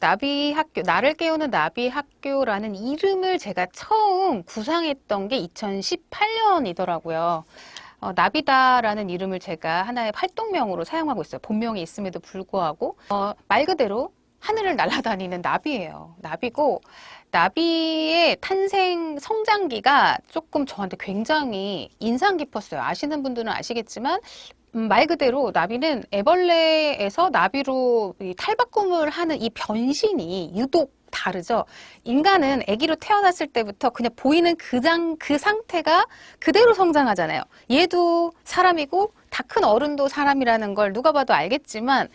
나비 학교, 나를 깨우는 나비 학교라는 이름을 제가 처음 구상했던 게 2018년이더라고요. 어, 나비다라는 이름을 제가 하나의 활동명으로 사용하고 있어요. 본명이 있음에도 불구하고 어, 말 그대로 하늘을 날아다니는 나비예요. 나비고 나비의 탄생 성장기가 조금 저한테 굉장히 인상 깊었어요. 아시는 분들은 아시겠지만 음, 말 그대로 나비는 애벌레에서 나비로 이 탈바꿈을 하는 이 변신이 유독 다르죠. 인간은 아기로 태어났을 때부터 그냥 보이는 그, 장, 그 상태가 그대로 성장하잖아요. 얘도 사람이고 다 큰 어른도 사람이라는 걸 누가 봐도 알겠지만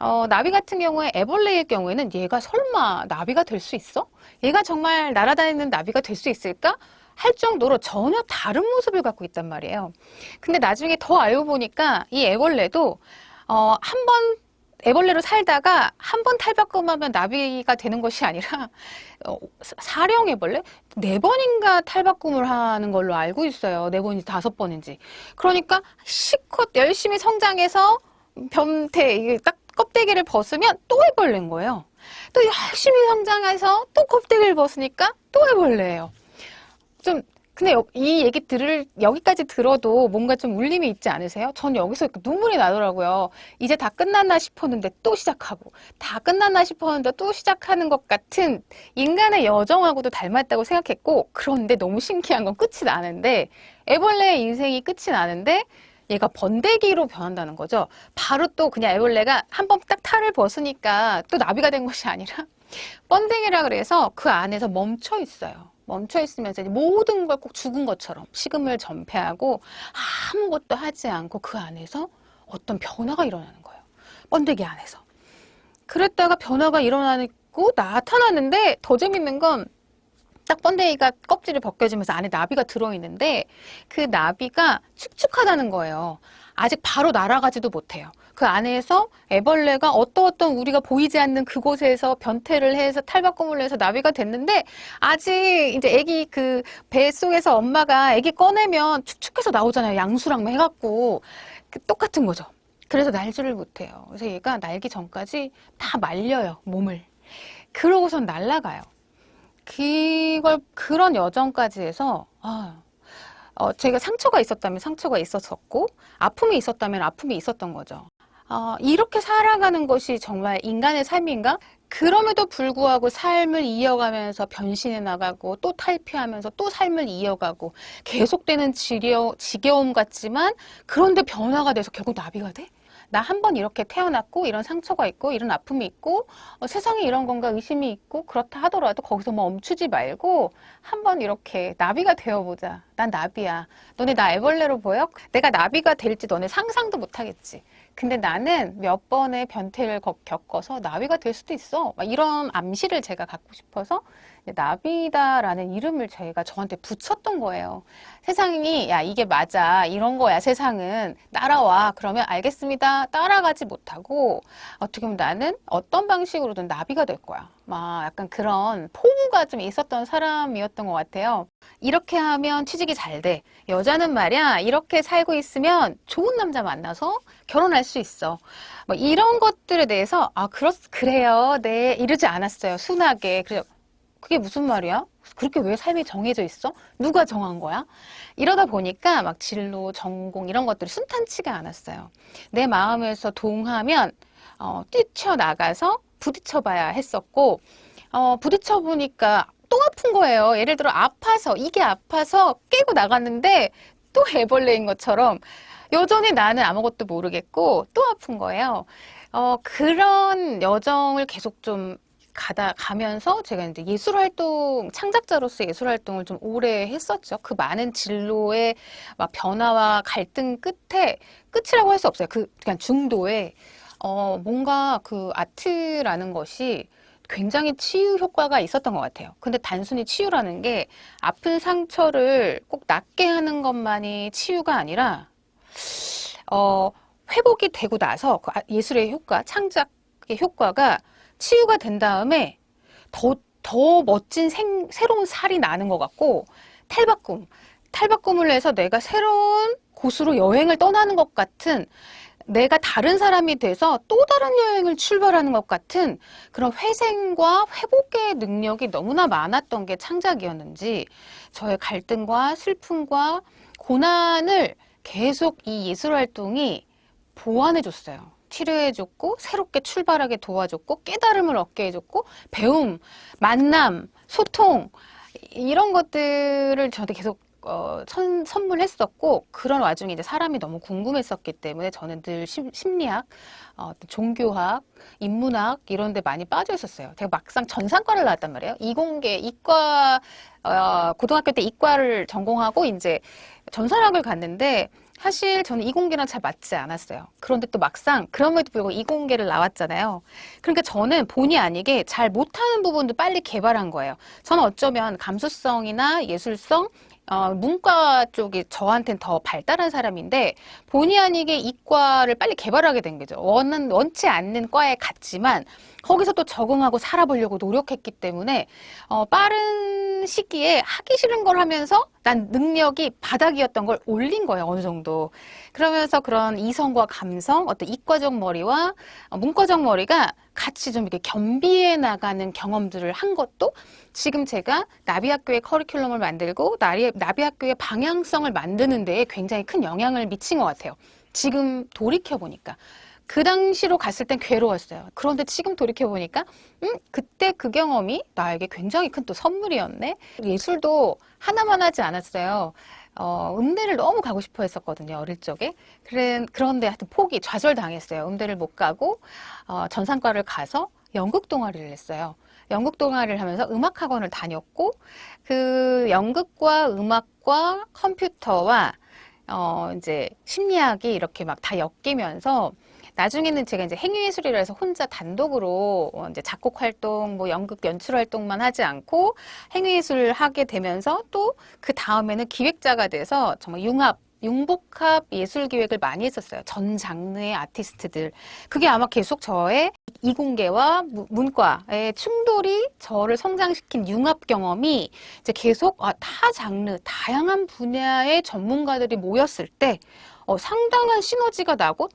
어, 나비 같은 경우에 애벌레일 경우에는 얘가 설마 나비가 될 수 있어? 얘가 정말 날아다니는 나비가 될 수 있을까? 할 정도로 전혀 다른 모습을 갖고 있단 말이에요. 근데 나중에 더 알고 보니까 이 애벌레도 어, 한번 애벌레로 살다가 한 번 탈바꿈하면 나비가 되는 것이 아니라 어, 사- 사령 애벌레 네 번인가 탈바꿈을 하는 걸로 알고 있어요. 네 번인지 다섯 번인지. 그러니까 실컷 열심히 성장해서 변태 이게 딱 껍데기를 벗으면 또 애벌레인 거예요. 또 열심히 성장해서 또 껍데기를 벗으니까 또 애벌레예요. 좀 근데 여- 이 얘기 들을 여기까지 들어도 뭔가 좀 울림이 있지 않으세요? 전 여기서 눈물이 나더라고요. 이제 다 끝났나 싶었는데 또 시작하고 다 끝났나 싶었는데 또 시작하는 것 같은 인간의 여정하고도 닮았다고 생각했고 그런데 너무 신기한 건 끝이 나는데 애벌레의 인생이 끝이 나는데 얘가 번데기로 변한다는 거죠. 바로 또 그냥 애벌레가 한 번 딱 탈을 벗으니까 또 나비가 된 것이 아니라 번데기라 그래서 그 안에서 멈춰 있어요. 멈춰 있으면서 모든 걸 꼭 죽은 것처럼 식음을 전폐하고 아무것도 하지 않고 그 안에서 어떤 변화가 일어나는 거예요. 번데기 안에서. 그랬다가 변화가 일어나고 나타나는데 더 재밌는 건 딱 번데기가 껍질이 벗겨지면서 안에 나비가 들어있는데 그 나비가 축축하다는 거예요. 아직 바로 날아가지도 못해요. 그 안에서 애벌레가 어떤 어떤 우리가 보이지 않는 그곳에서 변태를 해서 탈바꿈을 해서 나비가 됐는데 아직 이제 애기 그 뱃속에서 엄마가 애기 꺼내면 축축해서 나오잖아요. 양수랑 해갖고 그 똑같은 거죠. 그래서 날지를 못해요. 그래서 얘가 날기 전까지 다 말려요. 몸을. 그러고선 날아가요. 그걸 그런 여정까지 해서 아, 어, 제가 상처가 있었다면 상처가 있었었고 아픔이 있었다면 아픔이 있었던 거죠. 어, 이렇게 살아가는 것이 정말 인간의 삶인가? 그럼에도 불구하고 삶을 이어가면서 변신해 나가고 또 탈피하면서 또 삶을 이어가고 계속되는 지려, 지겨움 같지만 그런데 변화가 돼서 결국 나비가 돼? 나 한 번 이렇게 태어났고 이런 상처가 있고 이런 아픔이 있고 어, 세상에 이런 건가 의심이 있고 그렇다 하더라도 거기서 멈추지 말고 한 번 이렇게 나비가 되어보자. 난 나비야. 너네 나 애벌레로 보여? 내가 나비가 될지 너네 상상도 못하겠지. 근데 나는 몇 번의 변태를 거- 겪어서 나비가 될 수도 있어. 막 이런 암시를 제가 갖고 싶어서 나비다라는 이름을 제가 저한테 붙였던 거예요. 세상이 야 이게 맞아. 이런 거야 세상은. 따라와. 그러면 알겠습니다. 따라가지 못하고 어떻게 보면 나는 어떤 방식으로든 나비가 될 거야. 막 약간 그런 포부가 좀 있었던 사람이었던 것 같아요. 이렇게 하면 취직이 잘 돼. 여자는 말이야 이렇게 살고 있으면 좋은 남자 만나서 결혼할 수 있어. 뭐 이런 것들에 대해서 아 그렇 그래요. 네 이러지 않았어요. 순하게. 그래서 그게 무슨 말이야? 그렇게 왜 삶이 정해져 있어? 누가 정한 거야? 이러다 보니까 막 진로, 전공 이런 것들이 순탄치가 않았어요. 내 마음에서 동하면 어, 뛰쳐나가서 부딪혀봐야 했었고 어, 부딪혀보니까 또 아픈 거예요. 예를 들어 아파서 이게 아파서 깨고 나갔는데 또 애벌레인 것처럼 여전히 나는 아무것도 모르겠고 또 아픈 거예요. 어, 그런 여정을 계속 좀 가다 가면서 제가 이제 예술 활동 창작자로서 예술 활동을 좀 오래 했었죠. 그 많은 진로의 막 변화와 갈등 끝에 끝이라고 할 수 없어요. 그 그냥 중도에 어 뭔가 그 아트라는 것이 굉장히 치유 효과가 있었던 것 같아요. 근데 단순히 치유라는 게 아픈 상처를 꼭 낫게 하는 것만이 치유가 아니라 어 회복이 되고 나서 그 아- 예술의 효과, 창작의 효과가 치유가 된 다음에 더, 더 멋진 생, 새로운 살이 나는 것 같고, 탈바꿈. 탈바꿈을 해서 내가 새로운 곳으로 여행을 떠나는 것 같은 내가 다른 사람이 돼서 또 다른 여행을 출발하는 것 같은 그런 회생과 회복의 능력이 너무나 많았던 게 창작이었는지 저의 갈등과 슬픔과 고난을 계속 이 예술 활동이 보완해 줬어요. 치료해줬고 새롭게 출발하게 도와줬고 깨달음을 얻게 해줬고 배움, 만남, 소통 이런 것들을 저한테 계속 어, 선, 선물했었고 그런 와중에 이제 사람이 너무 궁금했었기 때문에 저는 늘 심, 심리학, 어, 종교학, 인문학 이런 데 많이 빠져 있었어요. 제가 막상 전산과를 나왔단 말이에요. 이공계, 이과 어, 고등학교 때 이과를 전공하고 이제 전산학을 갔는데 사실 저는 이공계랑 잘 맞지 않았어요. 그런데 또 막상 그럼에도 불구하고 이공계를 나왔잖아요. 그러니까 저는 본의 아니게 잘 못하는 부분도 빨리 개발한 거예요. 저는 어쩌면 감수성이나 예술성, 어, 문과 쪽이 저한테는 더 발달한 사람인데 본의 아니게 이과를 빨리 개발하게 된 거죠. 원은 원치 않는 과에 갔지만 거기서 또 적응하고 살아보려고 노력했기 때문에 어, 빠른 시기에 하기 싫은 걸 하면서 난 능력이 바닥이었던 걸 올린 거예요 어느 정도. 그러면서 그런 이성과 감성 어떤 이과적 머리와 어, 문과적 머리가 같이 좀 이렇게 겸비해 나가는 경험들을 한 것도 지금 제가 나비학교의 커리큘럼을 만들고 나비학교의 방향성을 만드는 데에 굉장히 큰 영향을 미친 것 같아요. 지금 돌이켜 보니까 그 당시로 갔을 땐 괴로웠어요. 그런데 지금 돌이켜보니까, 음, 그때 그 경험이 나에게 굉장히 큰 또 선물이었네? 예술도 하나만 하지 않았어요. 어, 음대를 너무 가고 싶어 했었거든요, 어릴 적에. 그래, 그런데 하여튼 포기, 좌절당했어요. 음대를 못 가고, 어, 전산과를 가서 연극 동아리를 했어요. 연극 동아리를 하면서 음악 학원을 다녔고, 그 연극과 음악과 컴퓨터와, 어, 이제 심리학이 이렇게 막 다 엮이면서, 나중에는 제가 이제 행위예술이라 해서 혼자 단독으로 어, 이제 작곡 활동, 뭐 연극 연출 활동만 하지 않고 행위예술을 하게 되면서 또 그 다음에는 기획자가 돼서 정말 융합 융복합 예술 기획을 많이 했었어요. 전 장르의 아티스트들. 그게 아마 계속 저의 이공계와 무- 문과의 충돌이 저를 성장시킨 융합 경험이 이제 계속 아, 타 장르, 다양한 분야의 전문가들이 모였을 때 어, 상당한 시너지가 나고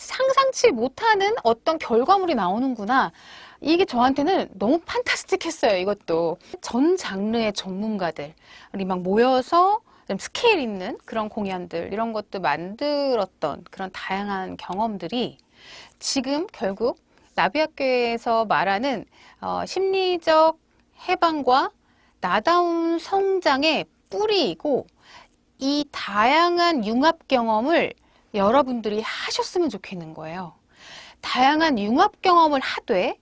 상상치 못하는 어떤 결과물이 나오는구나. 이게 저한테는 너무 판타스틱했어요, 이것도. 전 장르의 전문가들이 막 모여서 좀 스케일 있는 그런 공연들, 이런 것도 만들었던 그런 다양한 경험들이 지금 결국 나비학교에서 말하는 어, 심리적 해방과 나다운 성장의 뿌리이고 이 다양한 융합 경험을 여러분들이 하셨으면 좋겠는 거예요. 다양한 융합 경험을 하되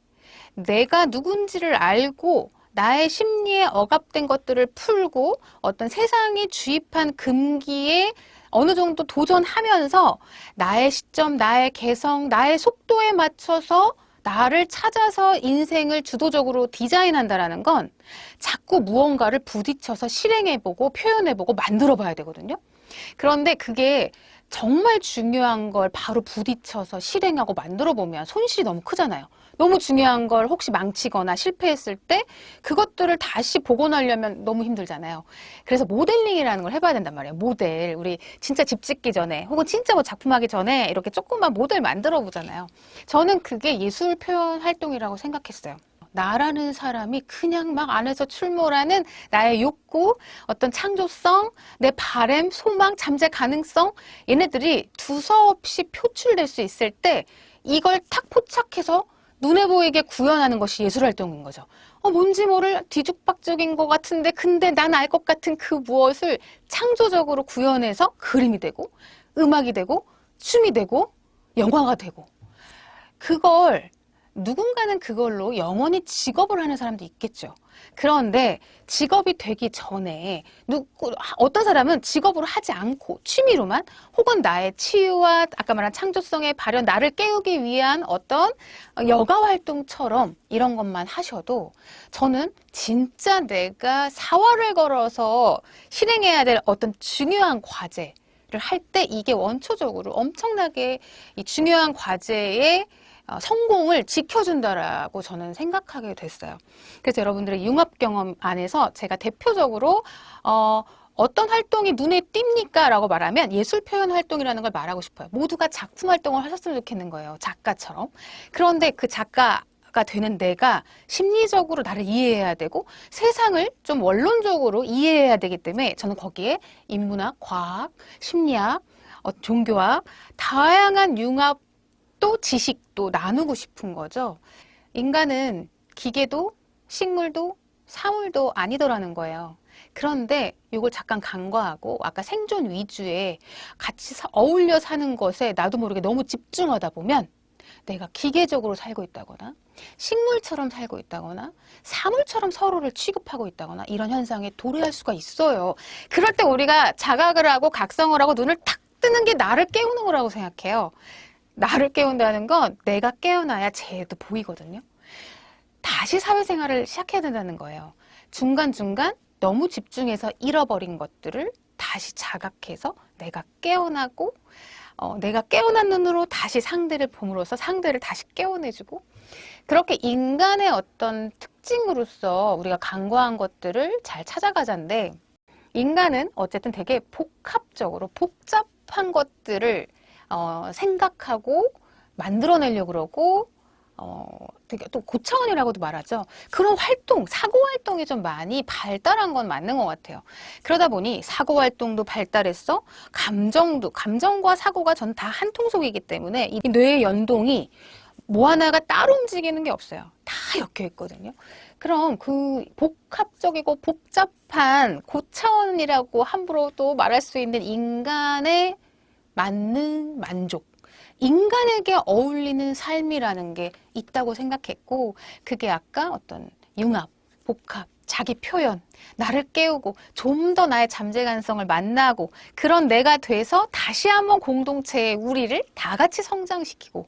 내가 누군지를 알고 나의 심리에 억압된 것들을 풀고 어떤 세상이 주입한 금기에 어느 정도 도전하면서 나의 시점, 나의 개성, 나의 속도에 맞춰서 나를 찾아서 인생을 주도적으로 디자인한다라는 건 자꾸 무언가를 부딪혀서 실행해보고 표현해보고 만들어봐야 되거든요. 그런데 그게 정말 중요한 걸 바로 부딪혀서 실행하고 만들어 보면 손실이 너무 크잖아요. 너무 중요한 걸 혹시 망치거나 실패했을 때 그것들을 다시 복원하려면 너무 힘들잖아요. 그래서 모델링이라는 걸 해봐야 된단 말이에요. 모델. 우리 진짜 집 짓기 전에 혹은 진짜 뭐 작품하기 전에 이렇게 조금만 모델 만들어 보잖아요. 저는 그게 예술 표현 활동이라고 생각했어요. 나라는 사람이 그냥 막 안에서 출몰하는 나의 욕구, 어떤 창조성, 내 바램, 소망, 잠재 가능성, 얘네들이 두서없이 표출될 수 있을 때 이걸 탁 포착해서 눈에 보이게 구현하는 것이 예술 활동인 거죠. 어, 뭔지 모를 뒤죽박죽인 것 같은데, 근데 난 알 것 같은 그 무엇을 창조적으로 구현해서 그림이 되고, 음악이 되고, 춤이 되고, 영화가 되고. 그걸 누군가는 그걸로 영원히 직업을 하는 사람도 있겠죠. 그런데 직업이 되기 전에 누구 어떤 사람은 직업으로 하지 않고 취미로만 혹은 나의 치유와 아까 말한 창조성의 발현 나를 깨우기 위한 어떤 여가 활동처럼 이런 것만 하셔도 저는 진짜 내가 사활을 걸어서 실행해야 될 어떤 중요한 과제 를 할 때 이게 원초적으로 엄청나게 이 중요한 과제에 어, 성공을 지켜준다라고 저는 생각하게 됐어요. 그래서 여러분들의 융합 경험 안에서 제가 대표적으로 어, 어떤 활동이 눈에 띕니까? 라고 말하면 예술 표현 활동이라는 걸 말하고 싶어요. 모두가 작품 활동을 하셨으면 좋겠는 거예요. 작가처럼. 그런데 그 작가 가 되는 내가 심리적으로 나를 이해해야 되고 세상을 좀 원론적으로 이해해야 되기 때문에 저는 거기에 인문학, 과학, 심리학, 어, 종교학, 다양한 융합 도 지식도 나누고 싶은 거죠. 인간은 기계도 식물도 사물도 아니더라는 거예요. 그런데 이걸 잠깐 간과하고 아까 생존 위주의 같이 사- 어울려 사는 것에 나도 모르게 너무 집중하다 보면 내가 기계적으로 살고 있다거나 식물처럼 살고 있다거나 사물처럼 서로를 취급하고 있다거나 이런 현상에 도래할 수가 있어요. 그럴 때 우리가 자각을 하고 각성을 하고 눈을 탁 뜨는 게 나를 깨우는 거라고 생각해요. 나를 깨운다는 건 내가 깨어나야 쟤도 보이거든요. 다시 사회생활을 시작해야 된다는 거예요. 중간중간 너무 집중해서 잃어버린 것들을 다시 자각해서 내가 깨어나고 어, 내가 깨어난 눈으로 다시 상대를 봄으로써 상대를 다시 깨워내주고 그렇게 인간의 어떤 특징으로서 우리가 간과한 것들을 잘 찾아가자인데 인간은 어쨌든 되게 복합적으로 복잡한 것들을 어, 생각하고 만들어내려고 그러고 어, 되게 또 고차원이라고도 말하죠. 그런 활동, 사고 활동이 좀 많이 발달한 건 맞는 것 같아요. 그러다 보니 사고 활동도 발달했어, 감정도, 감정과 사고가 전 다 한 통속이기 때문에 이 뇌의 연동이 뭐 하나가 따로 움직이는 게 없어요. 다 엮여 있거든요. 그럼 그 복합적이고 복잡한 고차원이라고 함부로 또 말할 수 있는 인간의 맞는 만족. 인간에게 어울리는 삶이라는 게 있다고 생각했고, 그게 아까 어떤 융합, 복합, 자기 표현, 나를 깨우고 좀 더 나의 잠재 가능성을 만나고 그런 내가 돼서 다시 한번 공동체의 우리를 다 같이 성장시키고